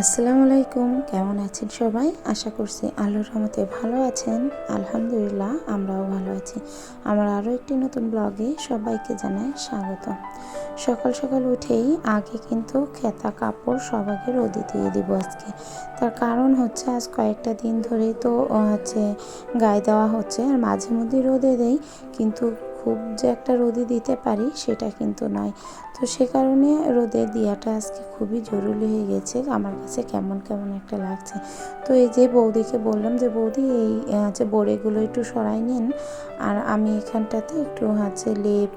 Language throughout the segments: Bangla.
আসসালামু আলাইকুম, কেমন আছেন সবাই? আশা করছি আল্লাহর রহমতে ভালো আছেন। আলহামদুলিল্লাহ, আমরাও ভালো আছি। আমার আরও একটি নতুন ব্লগে সবাইকে জানাই স্বাগত। সকাল সকাল উঠেই আগে কিন্তু খেতা কাপড় সবাইকে রোদে দিয়ে দিব আজকে। তার কারণ হচ্ছে আজ কয়েকটা দিন ধরেই তো হচ্ছে গায়ে দেওয়া হচ্ছে। আর মাঝে মধ্যে রোদে দেই, কিন্তু খুব যে একটা রোদে দিতে পারি সেটা কিন্তু নয়। তো সে কারণে রোদে দেওয়াটা আজকে খুবই জরুরি হয়ে গেছে। আমার কাছে কেমন কেমন একটা লাগছে। তো এই যে বৌদিকে বললাম যে, বৌদি, এই হচ্ছে বোড়েগুলো একটু সরাই নিন। আর আমি এখানটাতে একটু হচ্ছে লেপ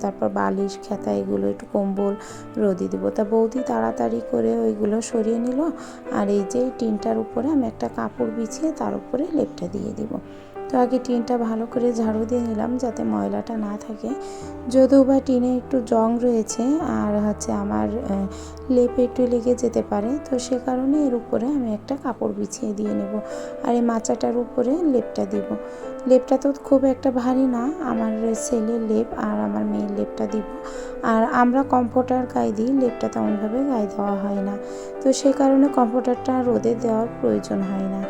তারপর বালিশ, খেতা, এগুলো একটু কম্বল রোদে দিব। তা বৌদি তাড়াতাড়ি করে ওইগুলো সরিয়ে নিল। আর এই যে টিনটার উপরে আমি একটা কাপড় বিছিয়ে তার উপরে লেপটা দিয়ে দিব। তো আগে টিনটা ভালো করে ঝাড়ু দিয়ে নিলাম যাতে ময়লাটা না থাকে। যদিও বা টিনে একটু জং রয়েছে আর হচ্ছে আমার লেপে একটু লেগে যেতে পারে, তো সে কারণে এর উপরে আমি একটা কাপড় বিছিয়ে দিয়ে নেব আর এই মাচাটার উপরে লেপটা দিব। লেপটা তো খুব একটা ভারী না, আমার ছেলের লেপ আর আমার মেয়ের লেপটা দিব। আর আমরা কম্ফোর্টার গায়ে দিই, লেপটা তেমনভাবে গায়ে দেওয়া হয় না, তো সে কারণে কম্ফোর্টারটা রোদে দেওয়ার প্রয়োজন হয় না।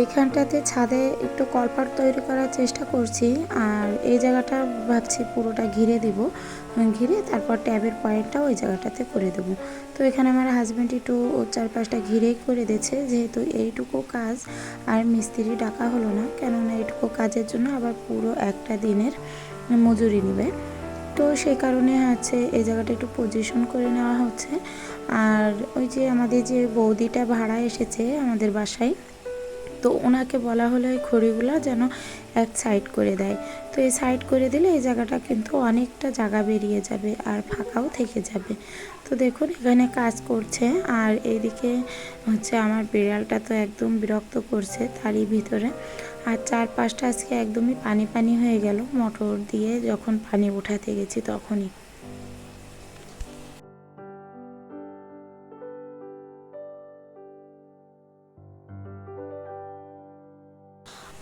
এইখানটাতে ছাদে একটু কলপাট তৈরি করার চেষ্টা করছি আর এই জায়গাটা ভাবছি পুরোটা ঘিরে দিব ঘিরে তারপর ট্যাবের পয়েন্টটা ওই জায়গাটাতে করে দেবো। তো এখানে আমার হাজব্যান্ড একটু চারপাশটা ঘিরেই করে দিয়েছে, যেহেতু এইটুকু কাজ আর মিস্ত্রি ডাকা হলো না, কেননা এইটুকু কাজের জন্য আবার পুরো একটা দিনের মজুরি নেবে। তো সেই কারণে হচ্ছে এই জায়গাটা একটু পজিশন করে নেওয়া হচ্ছে। আর ওই যে আমাদের যে বৌদিটা ভাড়া এসেছে আমাদের বাসায় তো ওনাকে বলা হলো এই খড়িগুলো যেন এক সাইড করে দেয়। তো এই সাইড করে দিলে এই জায়গাটা কিন্তু অনেকটা জায়গা বেরিয়ে যাবে আর ফাঁকাও থেকে যাবে। তো দেখুন, এখানে কাজ করছে আর এইদিকে হচ্ছে আমার বিড়ালটা তো একদম বিরক্ত করছে তারই ভিতরে। আর চারপাশটা আজকে একদমই পানি পানি হয়ে গেল। মোটর দিয়ে যখন পানি উঠাতে গেছি তখনই।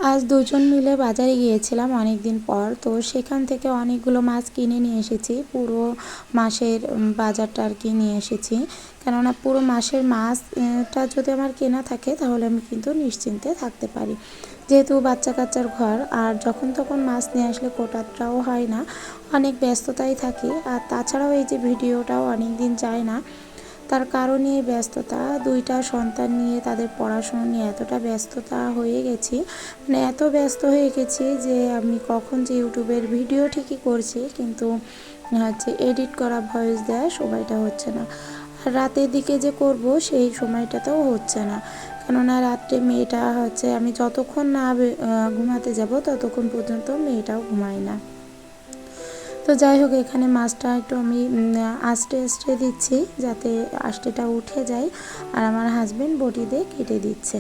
আজ দুজন মিলে বাজারে গিয়েছিলাম অনেক দিন পর। তো সেখান থেকে অনেকগুলো মাছ কিনে নিয়ে এসেছি। পুরো মাসের বাজারটা আর কি নিয়ে এসেছি। কেননা পুরো মাসের মাছটা যদি আমার কেনা থাকে, তাহলে আমি কিন্তু নিশ্চিন্তে থাকতে পারি। যেহেতু বাচ্চা কাচ্চার ঘর, আর যখন তখন মাছ নিয়ে আসলে কোটাটাও হয় না। অনেক ব্যস্ততাই থাকি। আর তাছাড়াও এই যে ভিডিওটাও অনেক দিন যায় না। তার কারণে ব্যস্ততা, দুইটা সন্তান নিয়ে তাদের পড়াশুনো নিয়ে এতটা ব্যস্ততা হয়ে গেছি। মানে এত ব্যস্ত হয়ে গেছি যে আমি কখন যে ইউটিউবের ভিডিও ঠিকই করছি, কিন্তু হচ্ছে এডিট করা ভয়েস দেওয়া সময়টা হচ্ছে না। আর রাতের দিকে যে করব সেই সময়টাতেও হচ্ছে না। কেননা রাত্রে মেয়েটা হচ্ছে আমি যতক্ষণ না ঘুমাতে যাব ততক্ষণ পর্যন্ত মেয়েটাও ঘুমায় না। তো যাই হোক, এখানে মাছটা একটু আমি আস্তে আস্তে দিচ্ছি যাতে আস্তেটা উঠে যায়। আর আমার হাজব্যান্ড বটি দিয়ে কেটে দিচ্ছে।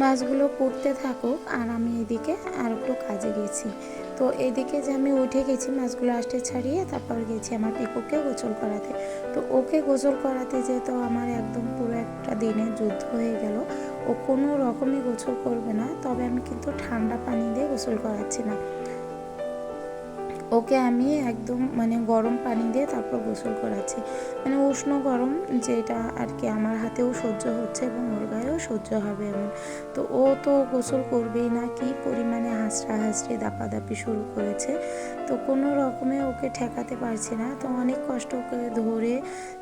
মাছগুলো পড়তে থাকুক আর আমি এদিকে আর একটু কাজে গেছি। তো এদিকে যে আমি উঠে গেছি, মাছগুলো আসতে ছাড়িয়ে তারপর গেছি আমার পিকুকে গোসল করাতে। তো ওকে গোসল করাতে যে তো আমার একদম পুরো একটা দিনে যুদ্ধ হয়ে গেল, ও কোনো রকমই গোসল করবে না। তবে আমি কিন্তু ঠান্ডা পানি দিয়ে গোসল করাচ্ছি না। ওকে আমি একদম মানে গরম পানি দিয়ে তারপর গোসল করাচ্ছি। মানে উষ্ণ গরম যেটা আর কি আমার হাতেও সহ্য হচ্ছে এবং ওর গায়েও সহ্য হবে এমন। তো ও তো গোসল করবেই না, কি পরিমাণে হাসরা হাসড়ে দাপাদাপি শুরু করেছে। তো কোনো রকমে ওকে ঠেকাতে পারছি না। তো অনেক কষ্ট করে ধরে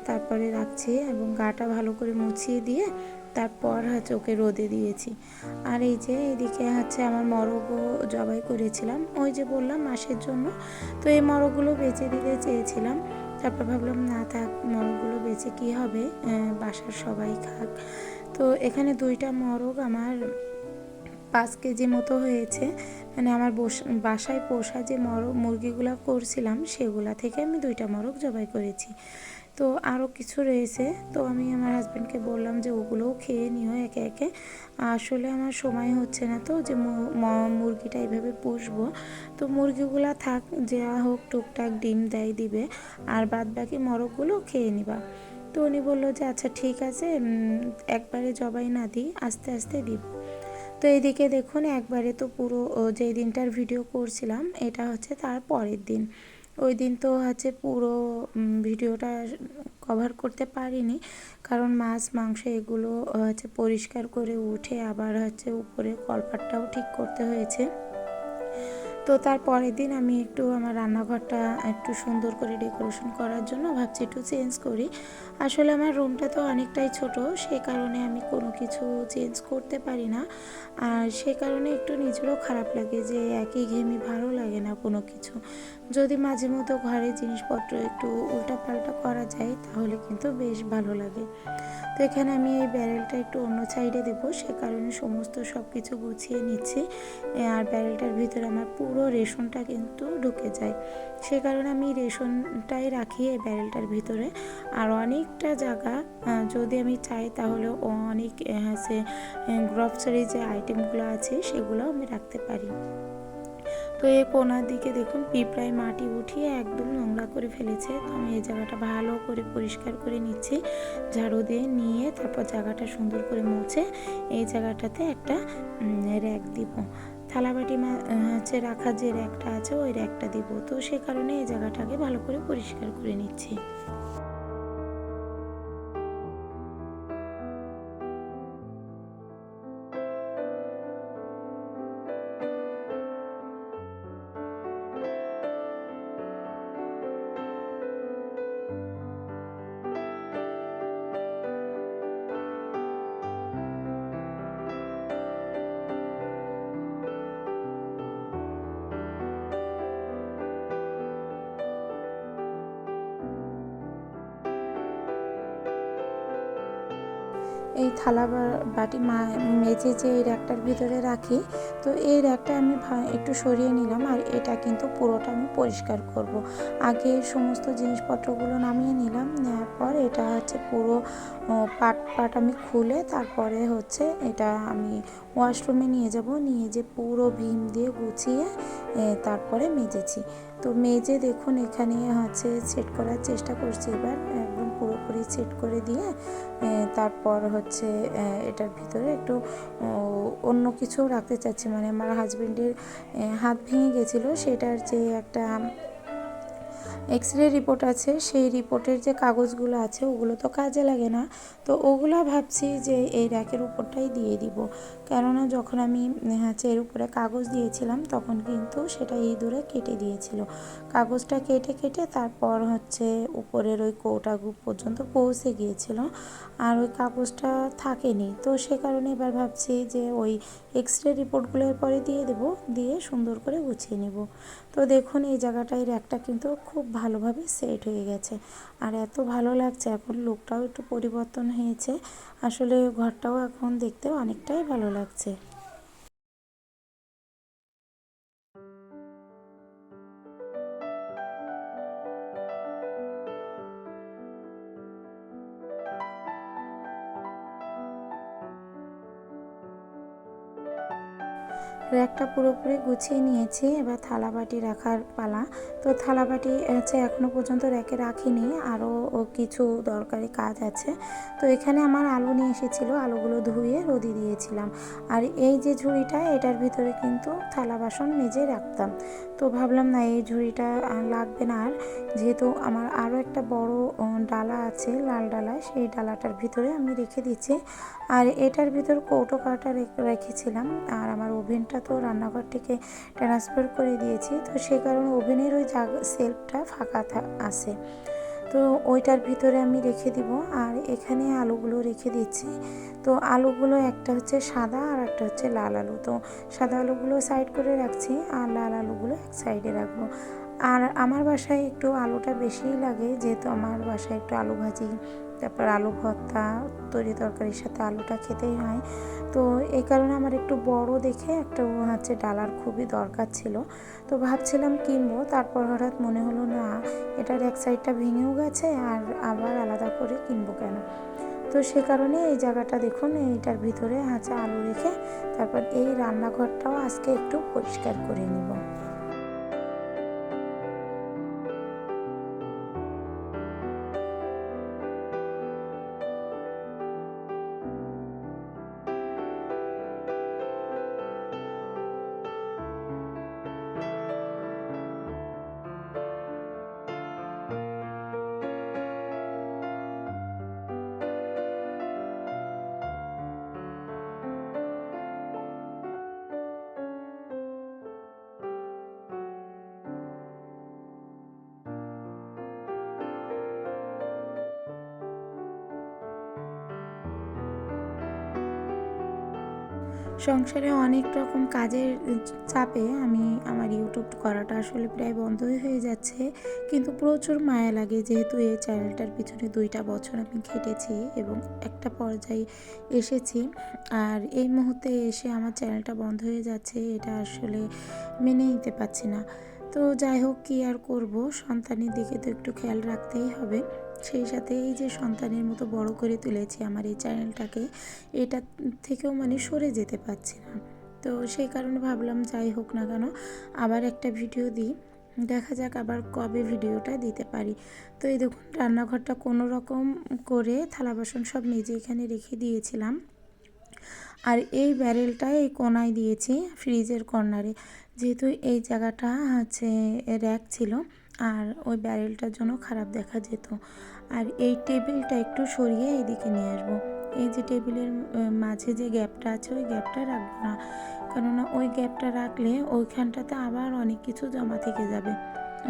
তারপরে রাখছি এবং গাটা ভালো করে মুছিয়ে দিয়ে তারপর হচ্ছে ওকে রোদে দিয়েছি। আর এই যে এদিকে হচ্ছে আমার মরগও জবাই করেছিলাম। ওই যে বললাম মাসের জন্য। তো এই মরগুলো বেঁচে দিতে চেয়েছিলাম। তারপর ভাবলাম, না থাক, মরগগুলো বেঁচে কি হবে? বাসার সবাই খাক। তো এখানে দুইটা মরগ আমার পাঁচ কেজি মতো হয়েছে। মানে আমার বস- বাসায় পোষা যে মরগ, মুরগিগুলো করছিলাম, সেগুলা থেকে আমি দুইটা মরগ জবাই করেছি। তো আরও কিছু রয়েছে। তো আমি আমার হাজব্যান্ডকে বললাম যে ওগুলোও খেয়ে নিও একে একে। আসলে আমার সময় হচ্ছে না তো যে মুরগিটা এইভাবে পুষবো। তো মুরগিগুলা থাক, যা হোক টুকটাক ডিম দেয়, দিবে। আর বাদ বাকি মরগগুলো খেয়ে নিবা। তো উনি বলল যে আচ্ছা ঠিক আছে একবারে জবাই না দিই, আস্তে আস্তে দিব তো এইদিকে দেখুন, একবারে তো পুরো যেই দিনটার ভিডিও করছিলাম, এটা হচ্ছে তার পরের দিন। ওই দিন তো হচ্ছে পুরো ভিডিওটা কভার করতে পারিনি। কারণ মাছ, মাংস এগুলো হচ্ছে পরিষ্কার করে উঠে আবার হচ্ছে উপরে কলপাটটাও ঠিক করতে হয়েছে। তো তার পরের দিন আমি একটু আমার রান্নাঘরটা একটু সুন্দর করে ডেকোরেশন করার জন্য ভাবছি একটু চেঞ্জ করি। আসলে আমার রুমটা তো অনেকটাই ছোট, সে কারণে আমি কোনো কিছু চেঞ্জ করতে পারি না। আর সে কারণে একটু নিজেরও খারাপ লাগে যে একই ঘেমি ভালো লাগে না কোনো কিছু। যদি মাঝে মতো ঘরের জিনিসপত্র একটু উল্টাপাল্টা করা যায়, তাহলে কিন্তু বেশ ভালো লাগে। তো এখানে আমি এই ব্যারেলটা একটু অন্য সাইডে দেবো, সে কারণে সমস্ত সব কিছু গুছিয়ে নিচ্ছি। আর ব্যারেলটার ভিতরে আমার পুরো রেশনটা কিন্তু ঢুকে যায়। সে কারণে আমি রেশনটাই রাখি এই ব্যারেলটার ভিতরে। আর অনেকটা জায়গা যদি আমি চাই তাহলে অনেক হচ্ছে গ্রফসারি যে আইটেমগুলো আছে সেগুলো আমি রাখতে পারি। তো এই কোনার দিকে দেখুন, পিঁপড়ায় মাটি উঠিয়ে একদম নোংরা করে ফেলেছে। তো আমি এই জায়গাটা ভালো করে পরিষ্কার করে নিচ্ছি। ঝাড়ু দিয়ে নিয়ে তারপর জায়গাটা সুন্দর করে মুছে এই জায়গাটাতে একটা র্যাক দিব। থালাবাটি হচ্ছে রাখার যে র্যাকটা আছে, ওই র্যাকটা দিব। তো সে কারণে এই জায়গাটাকে ভালো করে পরিষ্কার করে নিচ্ছি। এই থালা বাটি মেজে যে এই র্যাকটার ভিতরে রাখি, তো এই র্যাকটা আমি একটু সরিয়ে নিলাম আর এটা কিন্তু পুরোটা আমি পরিষ্কার করব। আগে সমস্ত জিনিসপত্রগুলো নামিয়ে নিলাম নেওয়ার পর এটা হচ্ছে পুরো পাট পাট আমি খুলে তারপরে হচ্ছে এটা আমি ওয়াশরুমে নিয়ে যাব, নিয়ে যে পুরো ভীম দিয়ে গুছিয়ে তারপরে মেজেছি তো মেজে দেখুন এখানে হচ্ছে সেট করার চেষ্টা করছি এবার সেট করে দিয়ে তারপর হচ্ছে এটার ভিতরে একটু অন্য কিছু রাখতে চাচ্ছি। মানে আমার হাজবেন্ডের হাত ভেঙে গেছিল, সেটার যে একটা এক্স রে রিপোর্ট আছে, সেই রিপোর্টের যে কাগজগুলো আছে, ওগুলো তো কাজে লাগে না। তো ওগুলো ভাবছি যে এই র্যাকের উপরটাই দিয়ে দিব। কেননা যখন আমি, হচ্ছে এর উপরে কাগজ দিয়েছিলাম, তখন কিন্তু সেটা ইঁদুরে কেটে দিয়েছিল। কাগজটা কেটে কেটে তারপর হচ্ছে উপরের ওই কৌটা গ্রুপ পর্যন্ত পৌঁছে গিয়েছিল। আর ওই কাগজটা থাকেনি। তো সে কারণে এবার ভাবছি যে ওই এক্স রে রিপোর্টগুলো পরে দিয়ে দেবো, দিয়ে সুন্দর করে গুছিয়ে নিব। তো দেখুন, এই জায়গাটায় র্যাকটা কিন্তু খুব ভালোভাবে সেট হয়ে গেছে। আর এত ভালো লাগছে, এখন লুকটাও একটু পরিবর্তন হয়েছে। আসলে ঘরটাও এখন দেখতে অনেকটাই ভালো লাগছে। র্যাকটা পুরোপুরি গুছিয়ে নিয়েছি। এবার থালাবাটি রাখার পালা। তো থালাবাটি হচ্ছে এখনও পর্যন্ত র্যাকে রাখিনি। আরও কিছু দরকারি কাজ আছে। তো এখানে আমার আলু নিয়ে এসেছিল। আলুগুলো ধুয়ে রোদি দিয়েছিলাম। আর এই যে ঝুড়িটা, এটার ভিতরে কিন্তু থালা বাসন মেজে রাখতাম। তো ভাবলাম না, এই ঝুড়িটা লাগবে না। আর যেহেতু আমার আরও একটা বড় ডালা আছে, লাল ডালা, সেই ডালাটার ভিতরে আমি রেখে দিচ্ছি। আর এটার ভিতর কৌটো কাটা রেখেছিলাম। আর আমার ওভেনটা তো রান্নাঘর থেকে ট্রান্সফার করে দিয়েছি। তো সে কারণে ওভেনের ওই জায়গা সেলফটা ফাঁকা আছে। তো ওইটার ভিতরে আমি রেখে দিব আর এখানে আলুগুলো রেখে দিচ্ছি। তো আলুগুলো একটা হচ্ছে সাদা আর একটা হচ্ছে লাল আলু। তো সাদা আলুগুলো সাইড করে রাখছি আর লাল আলুগুলো এক সাইডে রাখব। আর আমার বাসায় একটু আলুটা বেশিই লাগে, যেহেতু আমার বাসায় একটু আলু ভাজি তারপর আলু ভর্তা, তরি তরকারির সাথে আলুটা খেতেই হয়। তো এই কারণে আমার একটু বড় দেখে একটা হচ্ছে ডালার খুবই দরকার ছিল। তো ভাবছিলাম কিনবো, তারপর হঠাৎ মনে হলো না, এটার এক সাইডটা ভেঙেও গেছে আর আবার আলাদা করে কিনবো কেন? তো সে কারণে এই জায়গাটা দেখুন, এইটার ভিতরে হচ্ছে আলু রেখে তারপর এই রান্নাঘরটাও আজকে একটু পরিষ্কার করে নিব। সংসারে অনেক রকম কাজের চাপে আমি আমার ইউটিউব করাটা আসলে প্রায় বন্ধই হয়ে যাচ্ছে। কিন্তু প্রচুর মায়া লাগে যেহেতু এই চ্যানেলটার পিছনে দুইটা বছর আমি খেটেছি এবং একটা পর্যায়ে এসেছি। আর এই মুহূর্তে এসে আমার চ্যানেলটা বন্ধ হয়ে যাচ্ছে এটা আসলে মেনে নিতে পারছি না। তো যাই হোক, কী আর করব? সন্তানের দিকে তো একটু খেয়াল রাখতেই হবে। সেই সাথে এই যে সন্তানের মতো বড় করে তুলেছি আমার এই চ্যানেলটাকে, এটা থেকেও মানে সরে যেতে পারছি না। তো সেই কারণে ভাবলাম যাই হোক না কেন, আবার একটা ভিডিও দিই। দেখা যাক আবার কবে ভিডিওটা দিতে পারি। তো এই দেখুন, রান্নাঘরটা কোনো রকম করে থালা বাসন সব নিজে এখানে রেখে দিয়েছিলাম। আর এই ব্যারেলটা এই কোনায় দিয়েছি ফ্রিজের কর্নারে। যেহেতু এই জায়গাটা হচ্ছে র্যাক ছিল আর ওই ব্যারেলটার জন্য খারাপ দেখা যেত। আর এই টেবিলটা একটু সরিয়ে এদিকে নিয়ে আসব। এই যে টেবিলের মাঝে যে গ্যাপটা আছে, ওই গ্যাপটা রাখব না। কেননা ওই গ্যাপটা রাখলে ওইখানটাতে আবার অনেক কিছু জমা থেকে যাবে।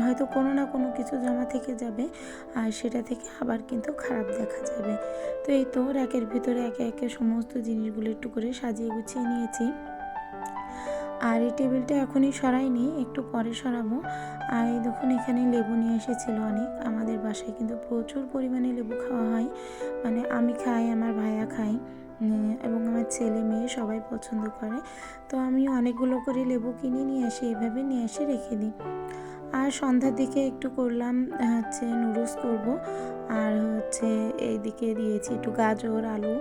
হয়তো কোনো না কোনো কিছু জমা থেকে যাবে, আর সেটা থেকে আবার কিন্তু খারাপ দেখা যাবে। তো এই তো র্যাকের ভিতরে একে একে সমস্ত জিনিসগুলো একটু করে সাজিয়ে গুছিয়ে নিয়েছি। আর এই টেবিলটা এখনই সরাইনি, একটু পরে সরাবো। আর এই দেখুন, এখানে লেবু নিয়ে এসেছিল অনেক। আমাদের বাসায় কিন্তু প্রচুর পরিমাণে লেবু খাওয়া হয়। মানে আমি খাই, আমার ভাইয়া খাই এবং আমার ছেলে মেয়ে সবাই পছন্দ করে। তো আমি অনেকগুলো করে লেবু কিনে নিয়ে আসি, এভাবে নিয়ে এসে রেখে দিই। আর সন্ধ্যার দিকে একটু করলাম হচ্ছে নুডলস করব। আর হচ্ছে এইদিকে দিয়েছি একটু গাজর, আলু।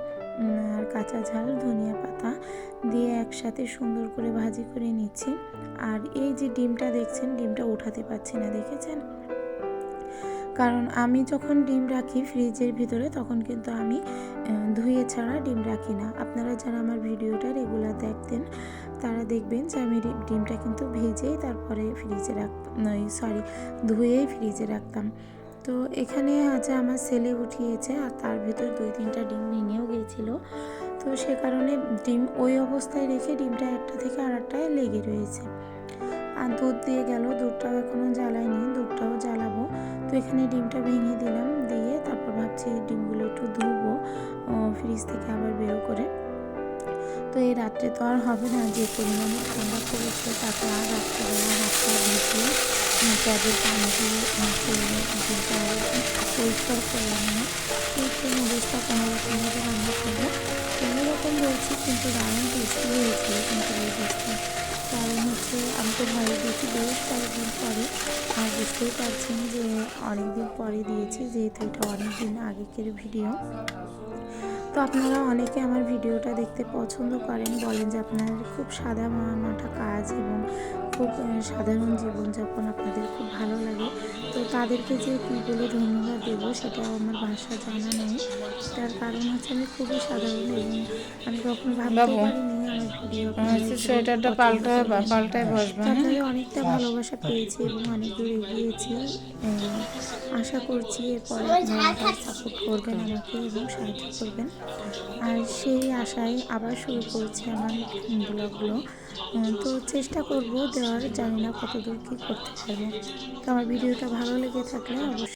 আর কাঁচা ঝাল, ধনিয়া পাতা দিয়ে একসাথে সুন্দর করে ভাজি করে নিচ্ছি। আর এই যে ডিমটা দেখছেন, ডিমটা উঠাতে পারছি না, দেখেছেন? কারণ আমি যখন ডিম রাখি ফ্রিজের ভিতরে, তখন কিন্তু আমি ধুয়ে ছাড়া ডিম রাখি না। আপনারা যারা আমার ভিডিওটা রেগুলার দেখতেন, তারা দেখবেন যে আমি ডিমটা কিন্তু ভেজেই তারপরে ফ্রিজে রাখতাম সরি ধুয়েই ফ্রিজে রাখতাম। তো এখানে আছে আমার ছেলে উঠিয়েছে আর তার ভিতর দুই তিনটা ডিম ভেঙেও গিয়েছিল। তো সে কারণে ডিম ওই অবস্থায় রেখে ডিমটা একটা থেকে আর একটায় লেগে রয়েছে। আর দুধ দিয়ে গেল, দুধটাও এখনও জ্বালাইনি দুধটাও জ্বালাবো। তো এখানে ডিমটা ভেঙে দিলাম, দিয়ে তারপর ভাবছি ডিমগুলো একটু ধুবো ফ্রিজ থেকে আবার বের করে। তো এই রাত্রে তো আর হবে না, যে পরিমাণে ঠান্ডা পড়েছে তারপর আর রাত্রেবেলা হাতটা ভিজিয়ে ট্যাবের পানি দিয়ে ডিমটা পরিষ্কার করলাম না এই নুডলসটা কোনো রকমভাবে রান্না করব। কোনো রকম বলছি, কিন্তু দারুণ টেস্টি হয়েছিল কিন্তু নুডলসটা কারণ হচ্ছে, আমি তো ভয়ে দিয়েছি বেশ কয়েকদিন পরে, আর বুঝতেই পারছেন যে অনেকদিন পরে দিয়েছি, যেহেতু এটা অনেকদিন আগেকের ভিডিও তো আপনারা অনেকে আমার ভিডিওটা দেখতে পছন্দ করেন, বলেন যে আপনার খুব সাদা মাটা কাজ এবং খুব সাধারণ জীবনযাপন আপনাদের খুব ভালো লাগে। তো তাদেরকে যে কী বলে ধন্যবাদ দেবো সেটা আমার ভাষা জানা নেই। তার কারণ হচ্ছে আমি খুবই সাধারণ এবং আমি কখনো ভাবতে পারিনি আমার ভিডিও সোয়েটারটা পাল্টা পাল্টায় বসবে হ্যাঁ? আপনাদের অনেকটা ভালোবাসা পেয়েছি এবং অনেক দূর এগিয়েছি। আশা করছি এরপরে আপনারা সাপোর্ট করবেন আমাকে এবং সাহায্য করবেন। আর সেই আশায় আবার শুরু করছি আমার ব্লগগুলো। তো চেষ্টা করব দেওয়ার, জানি না কতদূর কী করতে পারব। তো আমার ভিডিওটা ভালো লেগে থাকলে অবশ্যই